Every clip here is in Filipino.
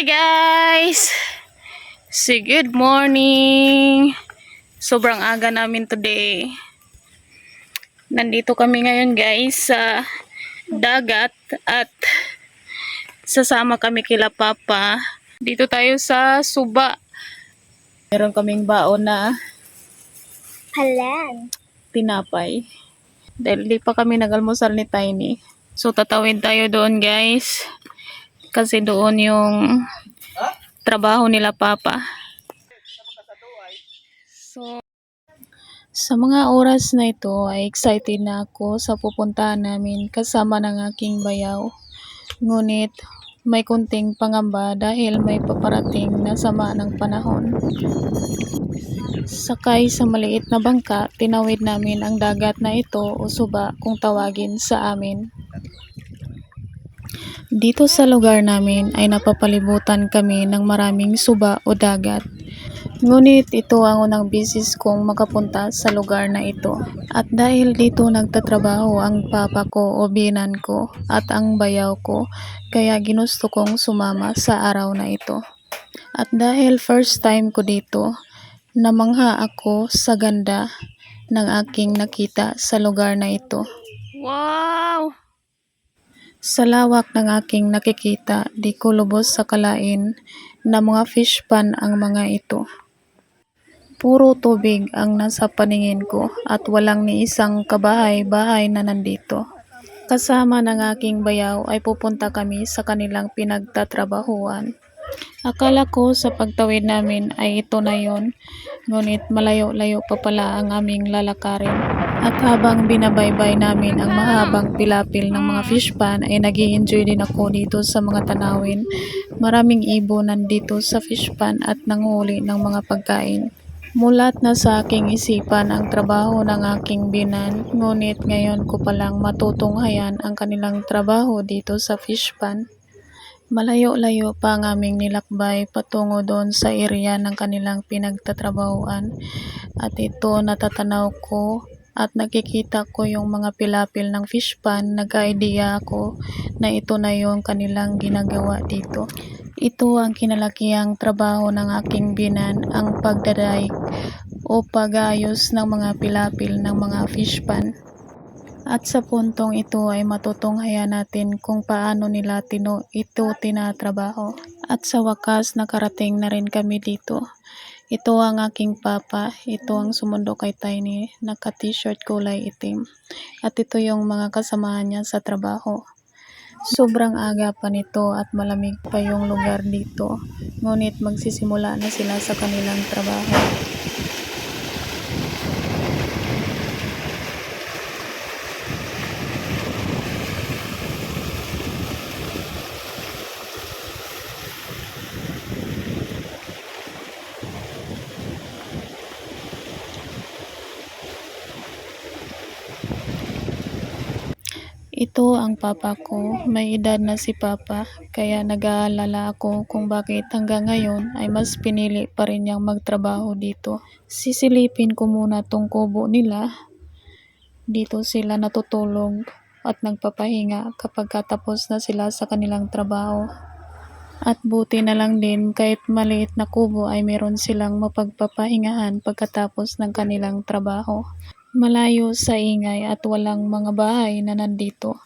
Hi guys! Say good morning! Sobrang aga namin today. Nandito kami ngayon guys sa dagat at sasama kami kila Papa. Dito tayo sa Suba. Meron kaming baon na Halang. tinapay. Dahil di pa kami nagalmusal ni Tiny. So tatawid tayo doon guys. Kasi doon yung trabaho nila Papa. So, sa mga oras na ito ay excited na ako sa pupuntahan namin kasama ng aking bayaw. Ngunit may kunting pangamba dahil may paparating na sama ng panahon. Sakay sa maliit na bangka, tinawid namin ang dagat na ito o suba kung tawagin sa amin. Dito sa lugar namin ay napapalibutan kami ng maraming suba o dagat. Ngunit ito ang unang bisis kong makapunta sa lugar na ito. At dahil dito nagtatrabaho ang papa ko o binan ko at ang bayaw ko, kaya ginusto kong sumama sa araw na ito. At dahil first time ko dito, namangha ako sa ganda ng aking nakita sa lugar na ito. Wow! Sa lawak ng aking nakikita, di ko lubos sa kalain na mga fish pan ang mga ito. Puro tubig ang nasa paningin ko at walang ni isang kabahay-bahay na nandito. Kasama ng aking bayaw ay pupunta kami sa kanilang pinagtatrabahuan. Akala ko sa pagtawid namin ay ito na yon, ngunit malayo-layo pa pala ang aming lalakarin. At habang binabaybay namin ang mahabang pilapil ng mga fish pan ay nag enjoy din ako dito sa mga tanawin. Maraming ibon nandito sa fish pan at nanghuli ng mga pagkain. Mulat na sa aking isipan ang trabaho ng aking binan, ngunit ngayon ko palang matutunghayan ang kanilang trabaho dito sa fish pan. Malayo-layo pa ang aming nilakbay patungo doon sa area ng kanilang pinagtatrabahuan at ito natatanaw ko at nakikita ko yung mga pilapil ng fish pan, nag-idea ako na ito na yung kanilang ginagawa dito. Ito ang kinalakiang trabaho ng aking binan, ang pagdadaig o pag-ayos ng mga pilapil ng mga fish pan. At sa puntong ito ay matutunghayan natin kung paano nila tino ito tinatrabaho. At sa wakas nakarating na rin kami dito. Ito ang aking papa, ito ang sumundo kay Tiny, naka t-shirt kulay itim. At ito yung mga kasamahan niya sa trabaho. Sobrang aga pa nito at malamig pa yung lugar dito. Ngunit magsisimula na sila sa kanilang trabaho. Ito ang papa ko. May edad na si papa, kaya nag-aalala ako kung bakit hanggang ngayon ay mas pinili pa rin niyang magtrabaho dito. Sisilipin ko muna tong kubo nila. Dito sila natutulog at nagpapahinga kapag katapos na sila sa kanilang trabaho. At buti na lang din kahit maliit na kubo ay meron silang mapagpapahingahan pagkatapos ng kanilang trabaho. Malayo sa ingay at walang mga bahay na nandito.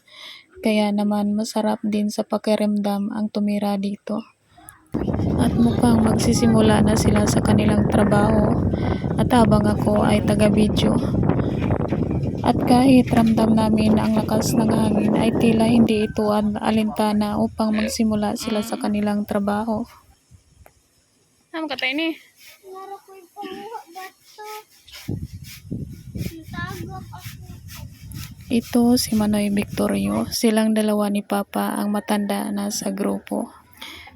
Kaya naman masarap din sa pakiramdam ang tumira dito. At mukhang magsisimula na sila sa kanilang trabaho at habang ako ay taga-video. At kahit ramdam namin ang lakas ng hangin ay tila hindi ito ang alintana upang magsimula sila sa kanilang trabaho. Ano ka tayo ni? Laro ko yung bato. Ito si Manoy Victorio. Silang dalawa ni Papa ang matanda na sa grupo.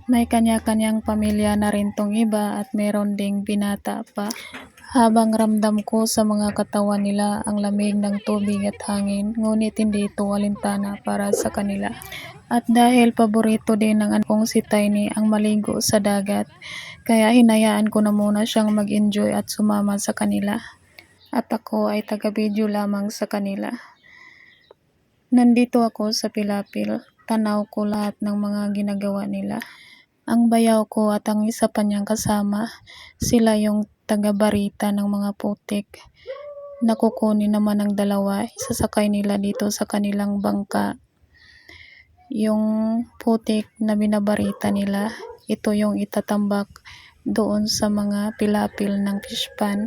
May kanya-kanyang pamilya na rin tong iba at meron ding binata pa. Habang ramdam ko sa mga katawan nila ang lamig ng tubig at hangin, ngunit hindi ito alintana para sa kanila. At dahil paborito din ng anak si Tiny ang maligo sa dagat, kaya hinayaan ko na muna siyang mag-enjoy at sumama sa kanila. At ako ay taga-video lamang sa kanila. Nandito ako sa Pilapil, tanaw ko lahat ng mga ginagawa nila. Ang bayaw ko at ang isa pa niyang kasama, sila yung taga-barita ng mga putik. Nakukunin naman ng dalawa, isasakay nila dito sa kanilang bangka. Yung putik na binabarita nila, ito yung itatambak doon sa mga pilapil ng fish pan.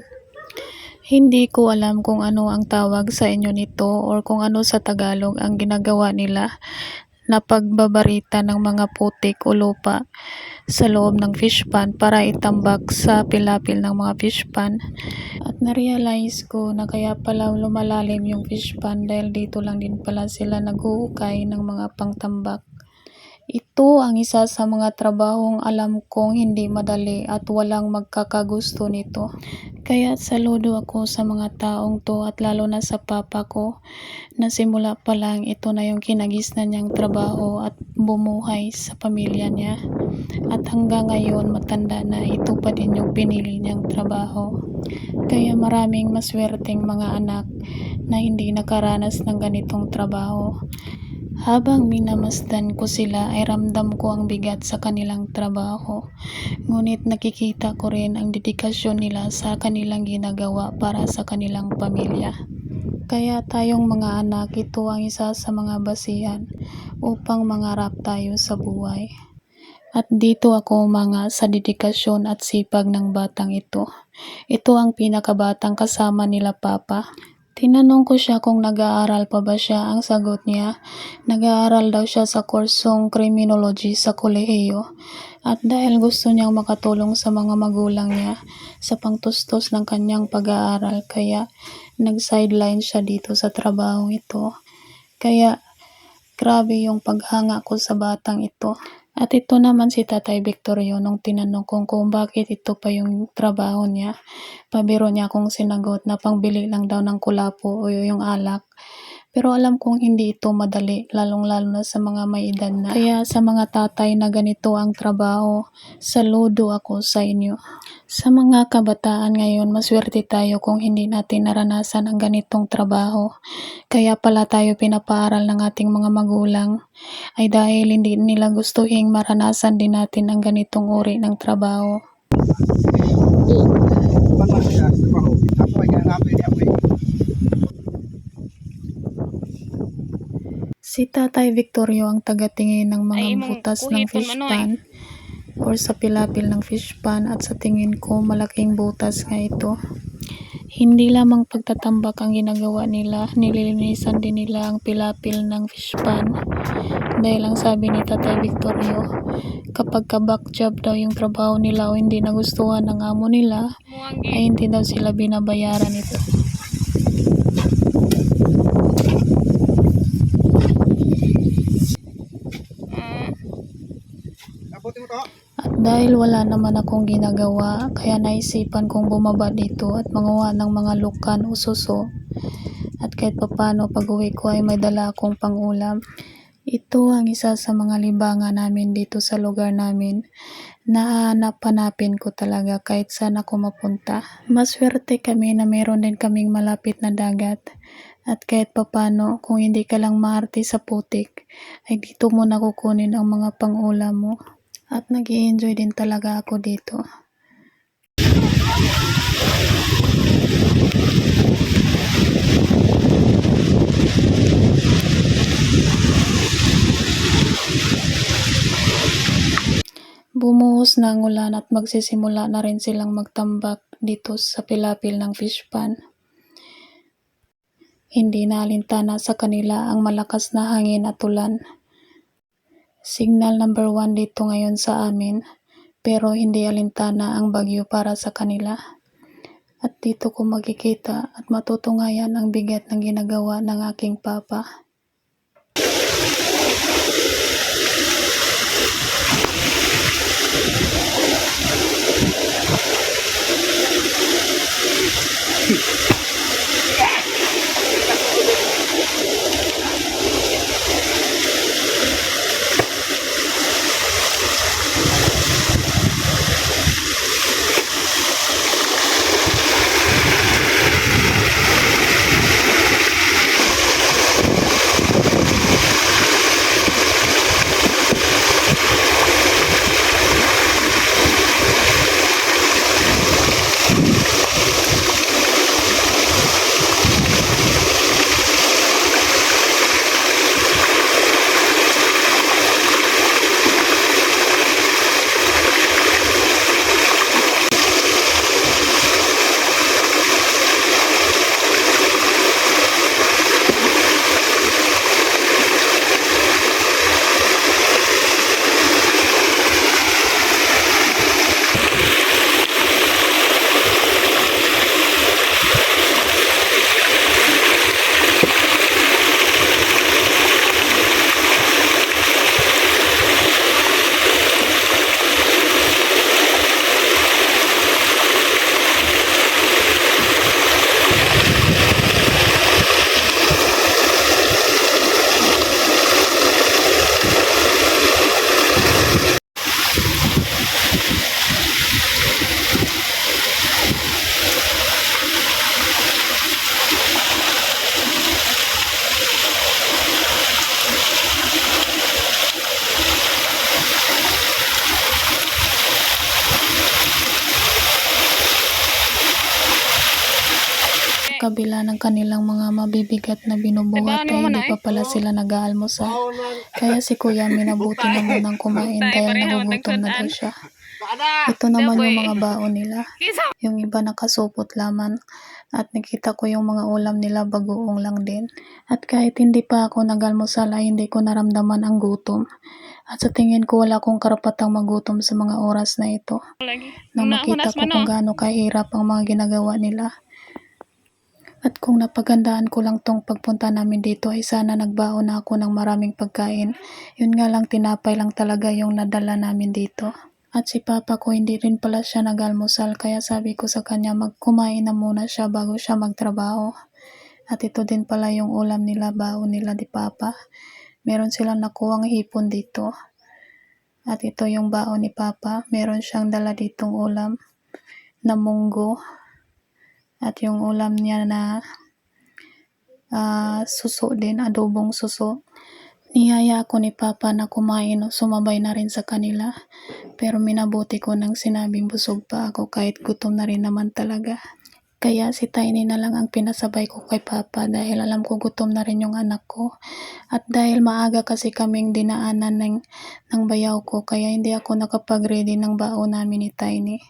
Hindi ko alam kung ano ang tawag sa inyo nito or kung ano sa Tagalog ang ginagawa nila na pagbabarita ng mga putik o lupa sa loob ng fish pan para itambak sa pilapil ng mga fish pan. At na-realize ko na kaya pala lumalalim yung fish pan dahil dito lang din pala sila nag-uukay ng mga pangtambak. Ito ang isa sa mga trabahong alam kong hindi madali at walang magkakagusto nito. Kaya saludo ako sa mga taong to at lalo na sa papa ko na simula pa lang ito na yung kinagisnan niyang trabaho at bumuhay sa pamilya niya. At hanggang ngayon matanda na ito pa din yung pinili niyang trabaho. Kaya maraming maswerteng mga anak na hindi nakaranas ng ganitong trabaho. Habang minamasdan ko sila ay ramdam ko ang bigat sa kanilang trabaho. Ngunit nakikita ko rin ang dedikasyon nila sa kanilang ginagawa para sa kanilang pamilya. Kaya tayong mga anak, ito ang isa sa mga basihan upang mangarap tayo sa buhay. At dito ako mga sa dedikasyon at sipag ng batang ito. Ito ang pinakabatang kasama nila papa. Tinanong ko siya kung nag-aaral pa ba siya. Ang sagot niya, nag-aaral daw siya sa kursong criminology sa kolehiyo. At dahil gusto niyang makatulong sa mga magulang niya sa pangtustos ng kanyang pag-aaral, kaya nag-sideline siya dito sa trabaho ito. Kaya grabe yung paghanga ko sa batang ito. At ito naman si Tatay Victorio nung tinanong kong kung bakit ito pa yung trabaho niya. Pabiro niya akong sinagot na pangbili lang daw ng kulapo o yung alak. Pero alam kong hindi ito madali, lalong-lalo na sa mga may edad na. Kaya sa mga tatay na ganito ang trabaho, saludo ako sa inyo. Sa mga kabataan ngayon, maswerte tayo kung hindi natin naranasan ang ganitong trabaho. Kaya pala tayo pinapaaral ng ating mga magulang ay dahil hindi nila gustuhin maranasan din natin ang ganitong uri ng trabaho. Baka siya sa trabaho. Ako ay ganapin niya ako eh. Si Tatay Victorio ang tagatingin ng mga Ay, butas ng fish pan or sa pilapil ng fish pan at sa tingin ko malaking butas nga ito. Hindi lamang pagtatambak ang ginagawa nila, nililinisan din nila ang pilapil ng fish pan. Dahil ang sabi ni Tatay Victorio, kapag kabak job daw yung trabaho nila o hindi nagustuhan ng amo nila, ay hindi daw sila binabayaran ito. Abutin mo to. At dahil wala naman akong ginagawa, kaya naisipan kong bumaba dito at manguha ng mga lukan o suso. At kahit papano pag uwi ko ay may dala akong pangulam. Ito ang isa sa mga libangan namin dito sa lugar namin. Nahanap-hanapin ko talaga kahit saan ako mapunta. Maswerte kami na meron din kaming malapit na dagat. At kahit papano, kung hindi ka lang maarte sa putik, ay dito mo nakukunin ang mga pangulam mo. At nag enjoy din talaga ako dito. Bumuhos na ang ulan at magsisimula na rin silang magtambak dito sa pilapil ng fish pan. Hindi na alintana sa kanila ang malakas na hangin at ulan. Signal number one dito ngayon sa amin, pero hindi alintana ang bagyo para sa kanila. At dito ko makikita at matutungayan ang bigat ng ginagawa ng aking papa. Kabila ng kanilang mga mabibigat na binubuhat ay hindi pa pala sila nag-aalmusal. Kaya si Kuya minabuti na munang kumain dahil nagugutom na daw siya. Ito naman yung mga baon nila. Yung iba nakasupot laman at nakita ko yung mga ulam nila bagoong lang din. At kahit hindi pa ako nag-almusal ay hindi ko naramdaman ang gutom. At sa tingin ko wala akong karapatang magutom sa mga oras na ito. Nang makita ko kung gaano kahirap ang mga ginagawa nila. At kung napagandaan ko lang tong pagpunta namin dito ay sana nagbaon na ako ng maraming pagkain. Yun nga lang tinapay lang talaga yung nadala namin dito. At si Papa ko hindi rin pala siya nag-almusal kaya sabi ko sa kanya magkumain na muna siya bago siya magtrabaho. At ito din pala yung ulam nila, baon nila di Papa. Meron silang nakuhang hipon dito. At ito yung baon ni Papa. Meron siyang dala ditong ulam na munggo. At yung ulam niya na ah, suso din, adobong suso. Niyaya ako ni Papa na kumain o sumabay na rin sa kanila. Pero minabuti ko nang sinabing busog pa ako kahit gutom na rin naman talaga. Kaya si Tiny na lang ang pinasabay ko kay Papa dahil alam ko gutom na rin yung anak ko. At dahil maaga kasi kaming dinaanan ng, ng bayaw ko kaya hindi ako nakapag-ready ng baon namin ni Tiny.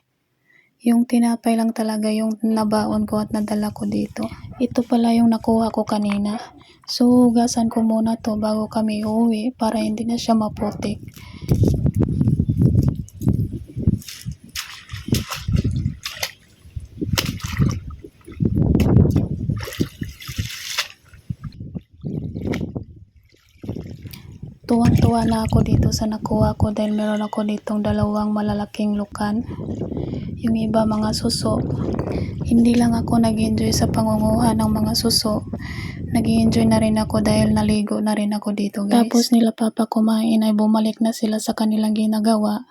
Yung tinapay lang talaga yung nabaon ko at nadala ko dito. Ito pala yung nakuha ko kanina. So, hugasan ko muna to bago kami uuwi para hindi na siya maputik. Tuwang-tuwa na ako dito sa nakuha ko dahil meron ako ditong dalawang malalaking lukan. Yung iba mga suso. Hindi lang ako nag-enjoy sa pangunguha ng mga suso. nag enjoy na rin ako dahil naligo na rin ako dito guys. Tapos nila papa kumain ay bumalik na sila sa kanilang ginagawa.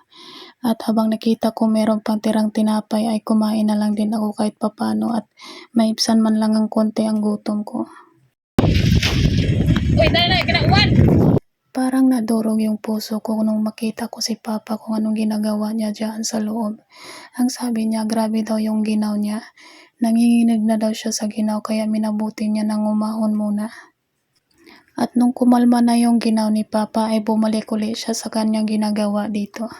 At habang nakita ko meron pang tirang tinapay ay kumain na lang din ako kahit papano at maipsan man lang ang konti ang gutom ko. Uy, dali na, kinauwan! Parang nadurog yung puso ko nung makita ko si Papa kung anong ginagawa niya dyan sa loob. Ang sabi niya, grabe daw yung ginaw niya. Nanginginig na daw siya sa ginaw kaya minabuti niya nang umahon muna. At nung kumalma na yung ginaw ni Papa ay bumalik uli siya sa kanyang ginagawa dito.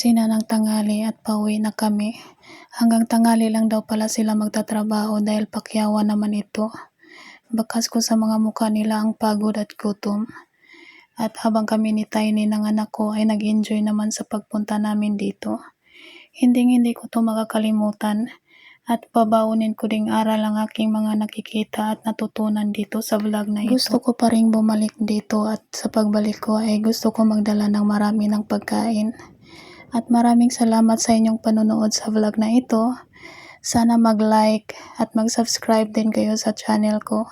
12 na ng tanghali at pauwi na kami. Hanggang tanghali lang daw pala sila magtatrabaho dahil pakyawan naman ito. Bakas ko sa mga mukha nila ang pagod at gutom. At habang kami ni Tiny ng anak ko ay nag-enjoy naman sa pagpunta namin dito. Hindi hindi ko to makakalimutan at babaunin ko ding aral ang aking mga nakikita at natutunan dito sa vlog na ito. Gusto ko pa rin bumalik dito at sa pagbalik ko ay gusto ko magdala ng marami ng pagkain. At maraming salamat sa inyong panonood sa vlog na ito. Sana mag-like at mag-subscribe din kayo sa channel ko.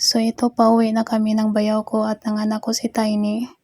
So ito pauwi na kami ng bayaw ko at ng anak ko si Tiny.